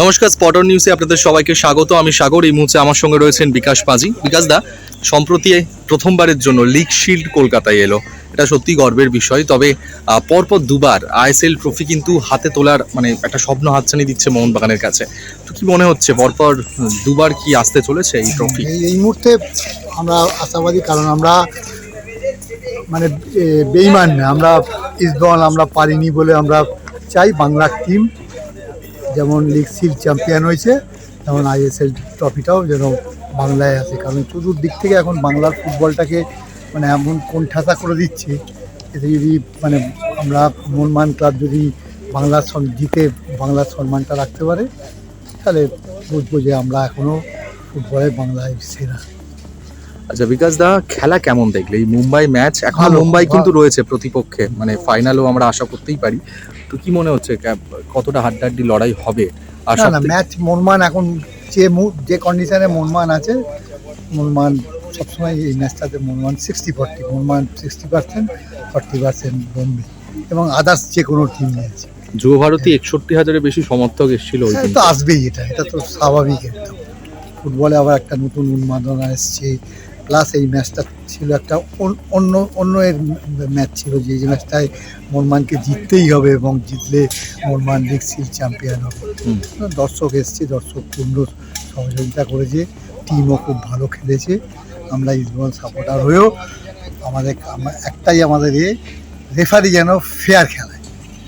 নমস্কার স্পটর নিউজে আপনাদের সবাইকে স্বাগত। আমি সাগর, এই মুহূর্তে আমার সঙ্গে রয়েছেন বিকাশ পাজি। বিকাশ দা, সম্প্রতি প্রথমবারের জন্য লিগ শিল্ড কলকাতায় এলো। এটা সত্যি গর্বের বিষয়, তবে পরপর দুবার আইএসএল ট্রফি কিন্তু হাতে তোলার মানে একটা স্বপ্ন হাতছানি দিচ্ছে মোহনবাগানের কাছে। তো কি মনে হচ্ছে, পরপর দুবার কি আসতে চলেছে এই ট্রফি এই মুহূর্তে আমরা আশাবাদী, কারণ আমরা মানে বেইমান, আমরা ইসবল আমরা পারিনি বলে আমরা চাই বাংলার টিম যেমন লিগ সিল চ্যাম্পিয়ন হয়েছে তেমন আইএসএল ট্রফিটাও যেন বাংলায় আসে কারণ চতুর্দিক থেকে এখন বাংলার ফুটবলটাকে মানে এমন কোণঠাসা করে দিচ্ছে এতে যদি মানে আমরা মনমান ক্লাব যদি বাংলার জিতে বাংলার সম্মানটা রাখতে পারে তাহলে বুঝব যে আমরা এখনও ফুটবলে বাংলায় সেরা। আচ্ছা বিকাশ দা খেলা কেমন দেখলে? এই মুম্বাই ম্যাচ এখন মুম্বাই কিন্তু রয়েছে প্রতিপক্ষে। মানে ফাইনালও আমরা আশা করতেই পারি। তো কি মনে হচ্ছে কতটা হাড্ডাহাড্ডি লড়াই হবে? আর না ম্যাচ মনমান এখন যে যে কন্ডিশনে মনমান আছে মনমান সবসময় এই ম্যাচটাতে মনমান sixty forty মনমান sixty percent forty percent Bombay এবং আদার্স যে কোনো টিম নিয়েছে যুব ভারতী একষট্টি হাজারের বেশি সমর্থক এসেছিল হ্যাঁ, তো আসবেই এটা এটা তো স্বাভাবিক একদম। ফুটবলে আবার একটা নতুন উন্মাদনা এসছে প্লাস এই ম্যাচটা ছিল একটা অন- অন্য অন্য এর ম্যাচ ছিল যে যে ম্যাচটায় মনমানকে জিততেই হবে এবং জিতলে মনমান লিগ সিল চ্যাম্পিয়ন হবে। দর্শক এসছে দর্শক পূর্ণ সহযোগিতা করেছে টিমও খুব ভালো খেলেছে। আমরা ইস্টবেঙ্গল সাপোর্টার হয়েও আমাদের একটাই আমাদের এ রেফারি যেন ফেয়ার খেলায়।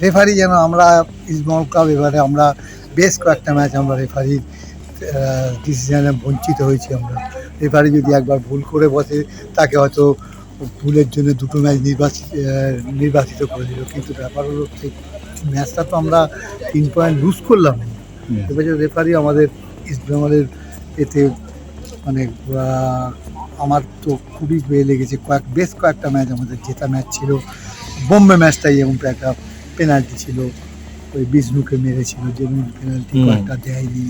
রেফারি যেন আমরা ইস্টবেঙ্গল ক্লাব এবারে আমরা বেশ কয়েকটা ম্যাচ আমরা রেফারির ডিসিশনে বঞ্চিত হয়েছি আমরা। রেফারি যদি একবার ভুল করে বসে তাকে হয়তো ভুলের জন্য দুটো ম্যাচ নির্বাচিত নির্বাচিত করে দিল। কিন্তু ব্যাপার হলো সেই ম্যাচটা তো আমরা তিন পয়েন্ট লুজ করলাম। এবার রেফারি আমাদের ইস্ট বেঙ্গলের এতে মানে আমার তো খুবই ইয়ে লেগেছে। কয়েক বেশ কয়েকটা ম্যাচ আমাদের জেতা ম্যাচ ছিল। বোম্বে ম্যাচটাই যেমন একটা পেনাল্টি ছিল। ওই বিষ্ণুকে মেরেছিল। যেমন পেনাল্টি কয়েকটা দেয়নি।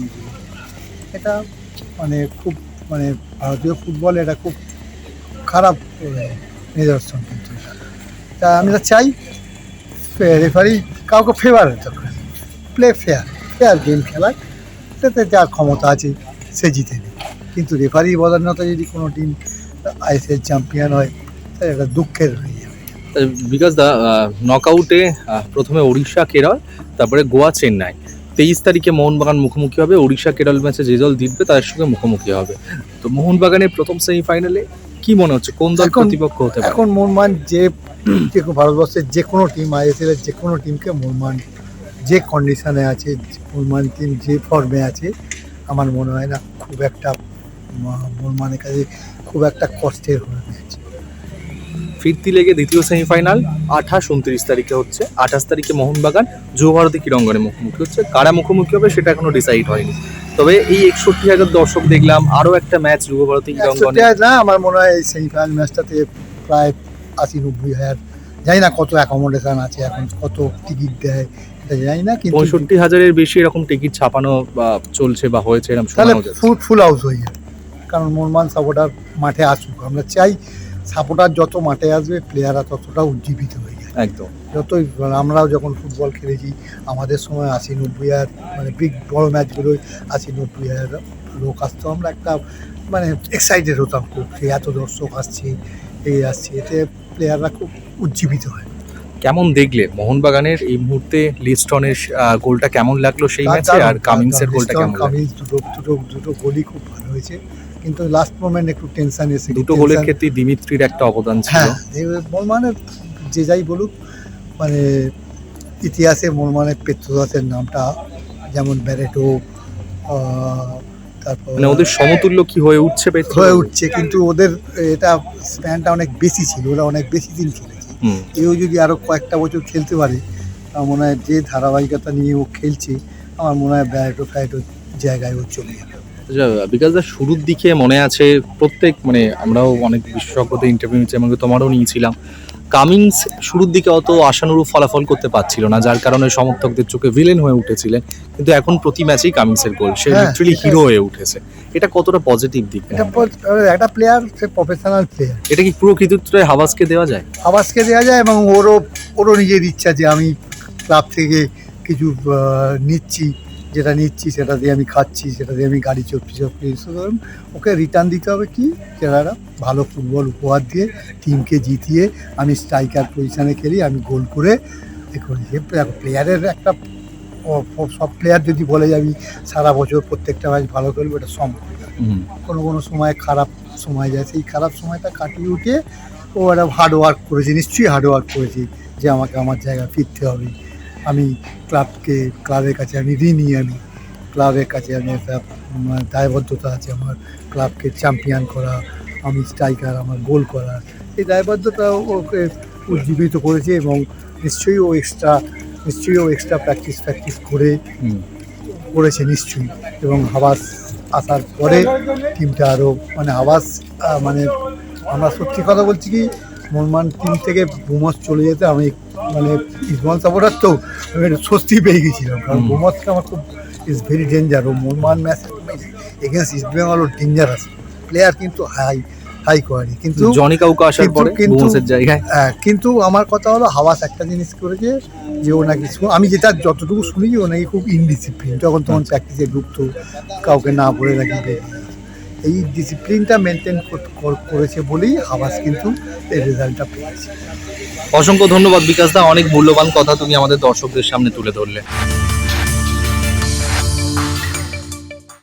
এটা মানে খুব মানে ভারতীয় ফুটবল এটা খুব খারাপ নিদর্শন কিন্তু। তা আমরা চাই রেফারি কাউকে ফেভার হতে প্লে ফেয়ার ফেয়ার গেম খেলায়। তাতে যা ক্ষমতা আছে, সে জিতে নেই কিন্তু রেফারি বদান্যতা যদি কোনো টিম আইএসএল চ্যাম্পিয়ন হয়, তাহলে এটা দুঃখের হয়ে যাবে। বিকাশ দা নকআউটে প্রথমে ওড়িশা কেরল, তারপরে গোয়া চেন্নাই। তেইশ তারিখে মোহনবাগান মুখোমুখি হবে উড়িষ্যা কেরল ম্যাচে যে দল জিতবে তাদের সঙ্গে মুখোমুখি হবে। তো মোহনবাগানের প্রথম সেমিফাইনালে কি মনে হচ্ছে? কোন দল প্রতিপক্ষ হতে পারে? এখন মোরমান যে ভারতবর্ষের যে কোনো টিম আইএসএল এর যে কোনো টিমকে মোরমান যে কন্ডিশনে আছে মোরমান টিম যে ফর্মে আছে আমার মনে হয় না খুব একটা ম- মোরমানের কাছে খুব একটা কষ্টের হয়ে ম্যাচ ফিরতি লেগে দ্বিতীয় সেমিফাইনাল আঠাশ উনত্রিশ তারিখে হচ্ছে আঠাশ তারিখে মোহনবাগান যুব ভারতী ক্রীড়াঙ্গনে মুখোমুখি হচ্ছে। কারা মুখোমুখি হবে সেটা এখনও ডিসাইড হয়নি। তবে এই একষট্টি হাজার দর্শক দেখলাম আরও একটা ম্যাচ যুব ভারতী ক্রীড়াঙ্গনে না আমার মনে হয় এই সেমিফাইনাল ম্যাচটাতে প্রায় আশি নব্বই হাজার জানি না কত অ্যাকোমোডেশন আছে এখন কত টিকিট দেয় এটা জানি না কিন্তু পঁয়ষট্টি হাজারের বেশি এরকম টিকিট ছাপানো বা চলছে বা হয়েছে এরকম তাহলে ফুল ফুল হাউস হয়ে যাবে কারণ মোরমান সাপোর্টার মাঠে আসুক। আমরা চাই সাপোর্টার যত মাঠে আসবে প্লেয়াররা ততটা উজ্জীবিত হয়ে যায় একদম। যতই আমরাও যখন ফুটবল খেলেছি আমাদের সময় আশি নব্বই হাজার মানে বিগ বড় ম্যাচগুলোই আশি নব্বই হাজার লোক আসতো। আমরা একটা মানে এক্সাইটেড হতাম খুব এত দর্শক আসছে এই আসছে এতে প্লেয়াররা খুব উজ্জীবিত হয়। কেমন দেখলে? মোহনবাগানের এই মুহূর্তে লিস্টনের গোলটা কেমন লাগল সেই ম্যাচে আর কামিংসের গোলটা কেমন কামিংস দুটো দুটো দুটো গোলই খুব ভালো। হয়েছে। কিন্তু লাস্ট মোমেন্ট একটু টেনশন এসে দুটো গোলের ক্ষেত্রে দিমিত্রির একটা অবদান ছিল। হ্যাঁ মোরমানের যে যাই বলুক মানে ইতিহাসে মোরমানের পেত্রদাসের নামটা যেমন ব্যারেটো তারপর মানে ওদের সমতুল্য কি হয়ে উঠছে হয়ে উঠছে কিন্তু ওদের এটা স্প্যানটা অনেক বেশি ছিল ওরা অনেক বেশি দিন খেলেছে। হুম। এও যদি আরও কয়েকটা বছর খেলতে পারে আমার মনে হয় যে ধারাবাহিকতা নিয়ে ও খেলছে আমার মনে হয় ব্যারেটো ফ্যারেটো জায়গায় ও চলে যাবে। আচ্ছা বিকাশ দা শুরুর দিকে মনে আছে প্রত্যেক মানে আমরাও অনেক বিশেষজ্ঞদের ইন্টারভিউ নিচ্ছি এমনকি তোমারও নিয়েছিলাম। কামিংস শুরুর দিকে অত আশানুরূপ ফলাফল করতে পারছিল না যার কারণে সমর্থকদের চোখে ভিলেন হয়ে উঠেছিলেন। কিন্তু এখন প্রতি ম্যাচেই কামিংসের গোল সে হ্যাঁ, লিটারালি হিরো হয়ে উঠেছে। এটা কতটা পজিটিভ দিক এটা একটা প্লেয়ার সে প্রফেশনাল প্লেয়ার এটা কি পুরো কৃতিত্বটা হাবাসকে দেওয়া যায়? আবাসকে দেওয়া যায় এবং ওরও ওরও নিজের ইচ্ছা যে আমি ক্লাব থেকে কিছু নিচ্ছি। যেটা নিচ্ছি সেটা দিয়ে আমি খাচ্ছি সেটা দিয়ে আমি গাড়ি চড়ছি চড়ছি সুতরাং ওকে রিটার্ন দিতে হবে কি? একটা ভালো ফুটবল উপহার দিয়ে টিমকে জিতিয়ে আমি স্ট্রাইকার পজিশানে খেলি আমি গোল করে এ করি প্লেয়ারের একটা সব প্লেয়ার যদি বলে যে আমি সারা বছর প্রত্যেকটা ম্যাচ ভালো খেলব এটা সম্ভব কোনো কোনো সময় খারাপ সময় যায় সেই খারাপ সময়টা কাটিয়ে উঠে ও একটা হার্ড ওয়ার্ক করেছে নিশ্চয়ই হার্ড ওয়ার্ক করেছি যে আমাকে আমার জায়গায় ফিরতে হবে। আমি ক্লাবকে ক্লাবের কাছে আমি ঋণী আমি ক্লাবের কাছে আমি একটা দায়বদ্ধতা আছে আমার ক্লাবকে চ্যাম্পিয়ন করা আমি স্ট্রাইকার আমার গোল করা। এই দায়বদ্ধতা ওকে উজ্জীবিত করেছে এবং নিশ্চয়ই ও এক্সট্রা নিশ্চয়ই ও এক্সট্রা প্র্যাকটিস প্র্যাকটিস করে করেছে নিশ্চয়ই। এবং হাবাস আসার পরে টিমটা আরও মানে হাবাস মানে আমরা সত্যি কথা বলছি কি মোহনমান টিম থেকে বুমস চলে যেতে আমি মানে ইসমান সাপোর্টার তো আমি একটু স্বস্তি পেয়ে গেছিলাম। কারণ হুম। আমার খুব ইজ ভেরি ডেঞ্জার ও মোহনমান ম্যাচ এগেনস্ট ইস্ট বেঙ্গল ও ডেঞ্জারাস প্লেয়ার কিন্তু হাই হাই কোয়ালিটি কিন্তু জনি কাউকে আসার পরে কিন্তু- জায়গায়। হ্যাঁ, কিন্তু আমার কথা হলো হাওয়াস একটা জিনিস করেছে যে ও নাকি আমি যেটা যতটুকু শুনেছি ও নাকি খুব ইনডিসিপ্লিন যখন তখন প্র্যাকটিসে ঢুকতো কাউকে না বলে রাখি। এই ডিসিপ্লিনটা মেনটেন করেছে বলেই আবাস কিন্তু এই রেজাল্টটা পেয়েছে। অসংখ্য ধন্যবাদ বিকাশ দা, অনেক মূল্যবান কথা তুমি আমাদের দর্শকদের সামনে তুলে ধরলে।